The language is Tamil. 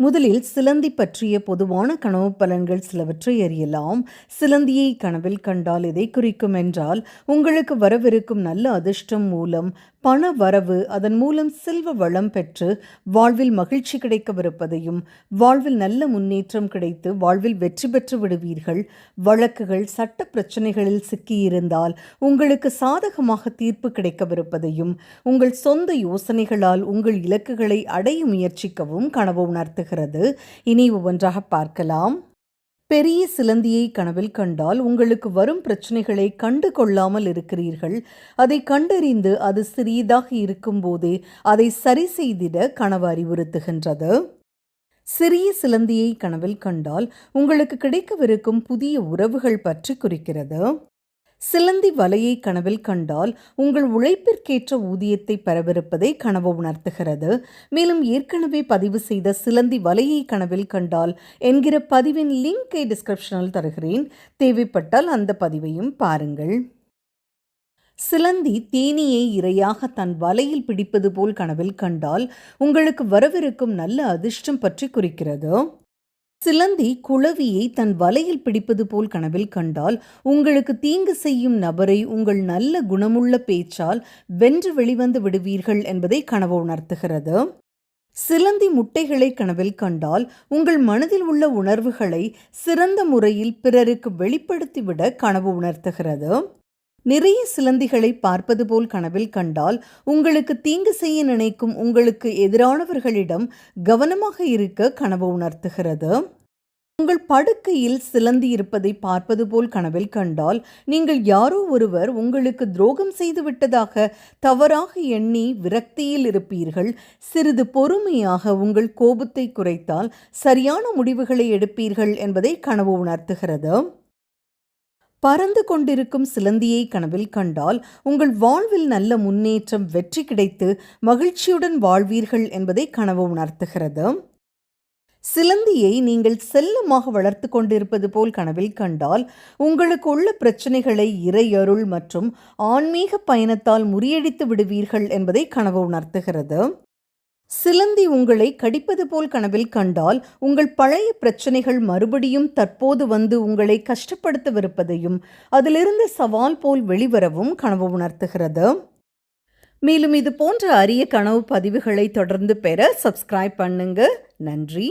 முதலில் சிலந்தி பற்றிய பொதுவான கனவு பலன்கள் சிலவற்றை அறியலாம். சிலந்தியை கனவில் கண்டால் எதை குறிக்கும் என்றால் உங்களுக்கு வரவிருக்கும் நல்ல அதிர்ஷ்டம் மூலம் பண வரவு அதன் மூலம் செல்வ வளம் பெற்று வாழ்வில் மகிழ்ச்சி கிடைக்கவிருப்பதையும் வாழ்வில் நல்ல முன்னேற்றம் கிடைத்து வாழ்வில் வெற்றி பெற்று விடுவீர்கள். வழக்குகள் சட்ட பிரச்சனைகளில் சிக்கியிருந்தால் உங்களுக்கு சாதகமாக தீர்ப்பு கிடைக்கவிருப்பதையும் உங்கள் சொந்த யோசனைகளால் உங்கள் இலக்குகளை அடைய முயற்சிக்கவும் கனவு உணர்த்துகிறது. இனி ஒவ்வொன்றாக பார்க்கலாம். பெரிய சிலந்தியை கனவில் கண்டால் உங்களுக்கு வரும் பிரச்சனைகளை கண்டு கொள்ளாமல் இருக்கிறீர்கள். அதை கண்டறிந்து அது சிறியதாக இருக்கும்போதே அதை சரி செய்திட கனவு அறிவுறுத்துகின்றது. சிறிய சிலந்தியை கனவில் கண்டால் உங்களுக்கு கிடைக்கவிருக்கும் புதிய உறவுகள் பற்றி குறிக்கிறது. சிலந்தி வலையை கனவில் கண்டால் உங்கள் உழைப்பிற்கேற்ற ஊதியத்தை பெறவிருப்பதை கனவு உணர்த்துகிறது. மேலும் ஏற்கனவே பதிவு செய்த சிலந்தி வலையை கனவில் கண்டால் என்கிற பதிவின் லிங்கை டிஸ்கிரிப்ஷனில் தருகிறேன். தேவைப்பட்டால் அந்த பதிவையும் பாருங்கள். சிலந்தி தேனியை இரையாக தன் வலையில் பிடிப்பது போல் கனவில் கண்டால் உங்களுக்கு வரவிருக்கும் நல்ல அதிர்ஷ்டம் பற்றி குறிக்கிறது. சிலந்தி குளவியை தன் வலையில் பிடிப்பது போல் கனவில் கண்டால் உங்களுக்கு தீங்கு செய்யும் நபரை உங்கள் நல்ல குணமுள்ள பேச்சால் வென்று வெளிவந்து விடுவீர்கள் என்பதை கனவு உணர்த்துகிறது. சிலந்தி முட்டைகளை கனவில் கண்டால் உங்கள் மனதில் உள்ள உணர்வுகளை சிறந்த முறையில் பிறருக்கு வெளிப்படுத்திவிட கனவு உணர்த்துகிறது. நிறைய சிலந்திகளை பார்ப்பது போல் கனவில் கண்டால் உங்களுக்கு தீங்கு செய்ய நினைக்கும் உங்களுக்கு எதிரானவர்களிடம் கவனமாக இருக்க கனவு உணர்த்துகிறது. உங்கள் படுக்கையில் சிலந்தி இருப்பதை பார்ப்பது போல் கனவில் கண்டால் நீங்கள் யாரோ ஒருவர் உங்களுக்கு துரோகம் செய்து விட்டதாக தவறாக எண்ணி விரக்தியில் இருப்பீர்கள். சிறிது பொறுமையாக உங்கள் கோபத்தை குறைத்தால் சரியான முடிவுகளை எடுப்பீர்கள் என்பதை கனவு உணர்த்துகிறது. பறந்து கொண்டிருக்கும் சிலந்தியை கனவில் கண்டால் உங்கள் வாழ்வில் நல்ல முன்னேற்றம் வெற்றி கிடைத்து மகிழ்ச்சியுடன் வாழ்வீர்கள் என்பதை கனவு உணர்த்துகிறது. சிலந்தியை நீங்கள் செல்லமாக வளர்த்து கொண்டிருப்பது போல் கனவில் கண்டால் உங்களுக்கு உள்ள பிரச்சனைகளை இறையருள் மற்றும் ஆன்மீக பயணத்தால் முறியடித்து விடுவீர்கள் என்பதை கனவு உணர்த்துகிறது. சிலந்தி உங்களை கடிப்பது போல் கனவில் கண்டால் உங்கள் பழைய பிரச்சனைகள் மறுபடியும் தற்போது வந்து உங்களை கஷ்டப்படுத்தவிருப்பதையும் அதிலிருந்து சவால் போல் வெளிவரவும் கனவு உணர்த்துகிறது. மேலும் இது போன்ற அரிய கனவு பதிவுகளை தொடர்ந்து பெற சப்ஸ்கிரைப் பண்ணுங்க. நன்றி.